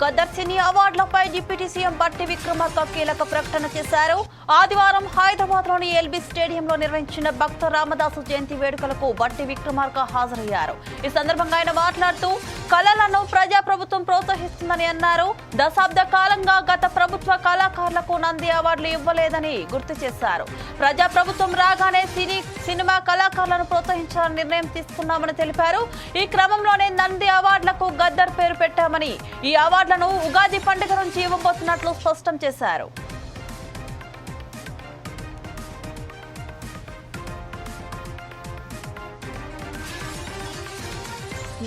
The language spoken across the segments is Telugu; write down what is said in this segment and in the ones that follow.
గద్దర్ సినీ అవార్డులపై డిప్యూటీ సీఎం బట్టి విక్రమార్క కీలక ప్రకటన చేశారు. ఆదివారం హైదరాబాద్లోని ఎల్బీ స్టేడియంలో నిర్వహించిన భక్త రామదాసు జయంతి వేడుకలకు బట్టి విక్రమార్క హాజరయ్యారు. ఈ సందర్భంగా ఆయన మాట్లాడుతూ కళలను ప్రజాప్రభుత్వం ప్రోత్సహిస్తుందని అన్నారు. దశాబ్ద కాలంగా గత ప్రభుత్వ కళాకారులకు నంది అవార్డులు ఇవ్వలేదని గుర్తు చేశారు. ప్రజాప్రభుత్వం రాగానే సినీ సినిమా కళాకారులను ప్రోత్సహించాలని నిర్ణయం తీసుకున్నామని తెలిపారు. ఈ క్రమంలోనే నంది అవార్డులకు గద్దర్ పేరు పెట్టామని ఈ అవార్డు అవార్డులను ఉగాది పండుగ నుంచి ఇవ్వబోతున్నట్లు స్పష్టం చేశారు.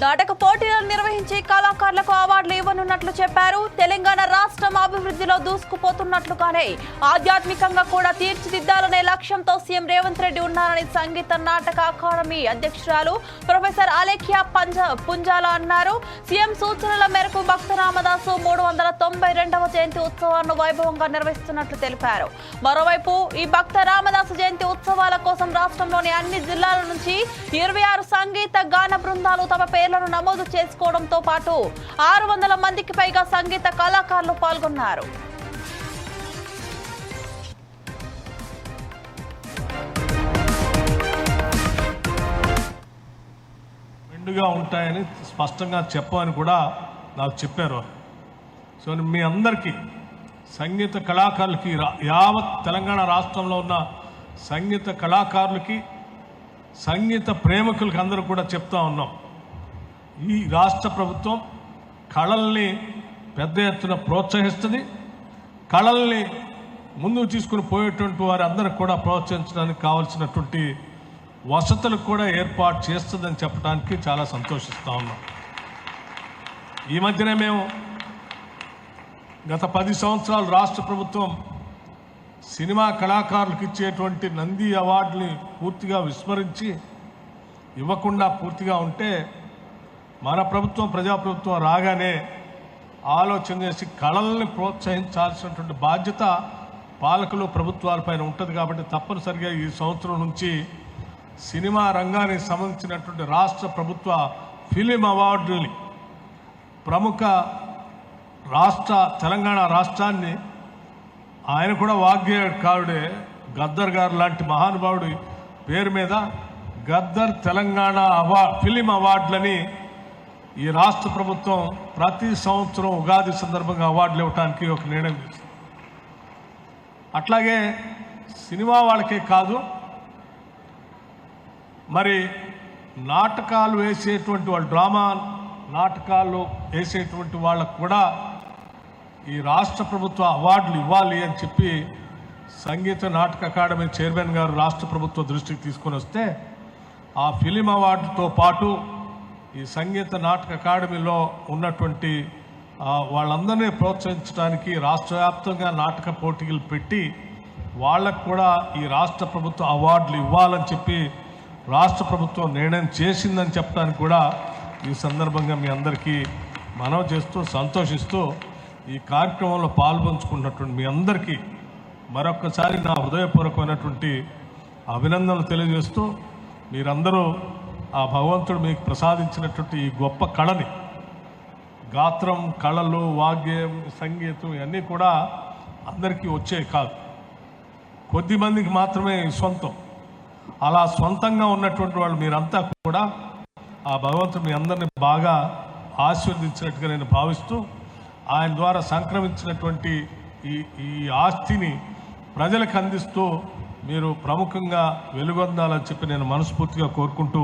నాటక పోటీలను నిర్వహించి కళాకారులకు అవార్డులు ఇవ్వనున్నట్లు చెప్పారు. తెలంగాణ రాష్ట్రం అభివృద్ధిలో దూసుకుపోతున్నట్లుగానే ఆధ్యాత్మికంగా కూడా తీర్చిదిద్దాలనే లక్ష్యంతో సీఎం రేవంత్ రెడ్డి ఉన్నారని సంగీత నాటక అకాడమీ అధ్యక్షురాలు ప్రొఫెసర్ అలేఖ్య పంజ పుంజాల అన్నారు. సీఎం సూచనల మేరకు భక్త రామదాసు మూడు వందల తొంభై రెండవ జయంతి ఉత్సవాలను వైభవంగా నిర్వహిస్తున్నట్లు తెలిపారు. మరోవైపు ఈ భక్త రామదాసు జయంతి ఉత్సవాల కోసం రాష్ట్రంలోని అన్ని జిల్లాల నుంచి ఇరవై ఆరు సంగీత గాన బృందాలు తమ పేర్లను నమోదు చేసుకోవడంతో పాటు ఆరు వందల మందికి పైగా సంగీత కళాకారులు పాల్గొన్నారు. మెండుగా ఉంటాయని స్పష్టంగా చెప్పమని కూడా నాకు చెప్పారు. సో మీ అందరికీ సంగీత కళాకారులకి యావత్ తెలంగాణ రాష్ట్రంలో ఉన్న సంగీత కళాకారులకి సంగీత ప్రేమికులకి అందరూ కూడా చెప్తా ఉన్నాం. ఈ రాష్ట్ర ప్రభుత్వం కళల్ని పెద్ద ఎత్తున ప్రోత్సహిస్తుంది. కళల్ని ముందుకు తీసుకుని పోయేటువంటి వారి అందరికి కూడా ప్రోత్సహించడానికి కావాల్సినటువంటి వసతులు కూడా ఏర్పాటు చేస్తుందని చెప్పడానికి చాలా సంతోషిస్తూ ఉన్నాం. ఈ మధ్యనే మేము గత పది సంవత్సరాలు రాష్ట్ర ప్రభుత్వం సినిమా కళాకారులకు ఇచ్చేటువంటి నంది అవార్డుని పూర్తిగా విస్మరించి ఇవ్వకుండా పూర్తిగా ఉంటే మన ప్రభుత్వం ప్రజాప్రభుత్వం రాగానే ఆలోచన చేసి కళల్ని ప్రోత్సహించాల్సినటువంటి బాధ్యత పాలకులు ప్రభుత్వాలపైన ఉంటుంది కాబట్టి తప్పనిసరిగా ఈ సంవత్సరం నుంచి సినిమా రంగానికి సంబంధించినటువంటి రాష్ట్ర ప్రభుత్వ ఫిలిం అవార్డుని ప్రముఖ రాష్ట్ర తెలంగాణ రాష్ట్రాన్ని ఆయన కూడా వాగ్గేయకారుడే గద్దర్ గారు లాంటి మహానుభావుడి పేరు మీద గద్దర్ తెలంగాణ అవార్డ్ ఫిలిం అవార్డులని ఈ రాష్ట్ర ప్రభుత్వం ప్రతి సంవత్సరం ఉగాది సందర్భంగా అవార్డులు ఇవ్వటానికి ఒక నిర్ణయం తీసుకుంది. అట్లాగే సినిమా వాళ్ళకే కాదు మరి నాటకాలు వేసేటువంటి వాళ్ళు డ్రామా నాటకాలు వేసేటువంటి వాళ్ళకు కూడా ఈ రాష్ట్ర ప్రభుత్వ అవార్డులు ఇవ్వాలి అని చెప్పి సంగీత నాటక అకాడమీ చైర్మన్ గారు రాష్ట్ర ప్రభుత్వ దృష్టికి తీసుకొని వస్తే ఆ ఫిలిం అవార్డుతో పాటు ఈ సంగీత నాటక అకాడమీలో ఉన్నటువంటి వాళ్ళందరినీ ప్రోత్సహించడానికి రాష్ట్ర వ్యాప్తంగా నాటక పోటీలు పెట్టి వాళ్ళకు కూడా ఈ రాష్ట్ర ప్రభుత్వ అవార్డులు ఇవ్వాలని చెప్పి రాష్ట్ర ప్రభుత్వం నిర్ణయం చేసిందని చెప్పడానికి కూడా ఈ సందర్భంగా మీ అందరికీ మనవి చేస్తూ సంతోషిస్తూ ఈ కార్యక్రమంలో పాల్పంచుకున్నటువంటి మీ అందరికీ మరొకసారి నా హృదయపూర్వకమైనటువంటి అభినందనలు తెలియజేస్తూ మీరందరూ ఆ భగవంతుడు మీకు ప్రసాదించినటువంటి ఈ గొప్ప కళని గాత్రం కళలు వాగ్యం సంగీతం ఇవన్నీ కూడా అందరికీ వచ్చేవి కాదు. కొద్ది మందికి మాత్రమే సొంతం. అలా సొంతంగా ఉన్నటువంటి వాళ్ళు మీరంతా కూడా ఆ భగవంతుడు మీ అందరిని బాగా ఆశీర్వదించినట్టుగా నేను భావిస్తూ ఆయన ద్వారా సంక్రమించినటువంటి ఈ ఈ ఆస్తిని ప్రజలకు అందిస్తూ మీరు ప్రముఖంగా వెలుగొందాలని చెప్పి నేను మనస్ఫూర్తిగా కోరుకుంటూ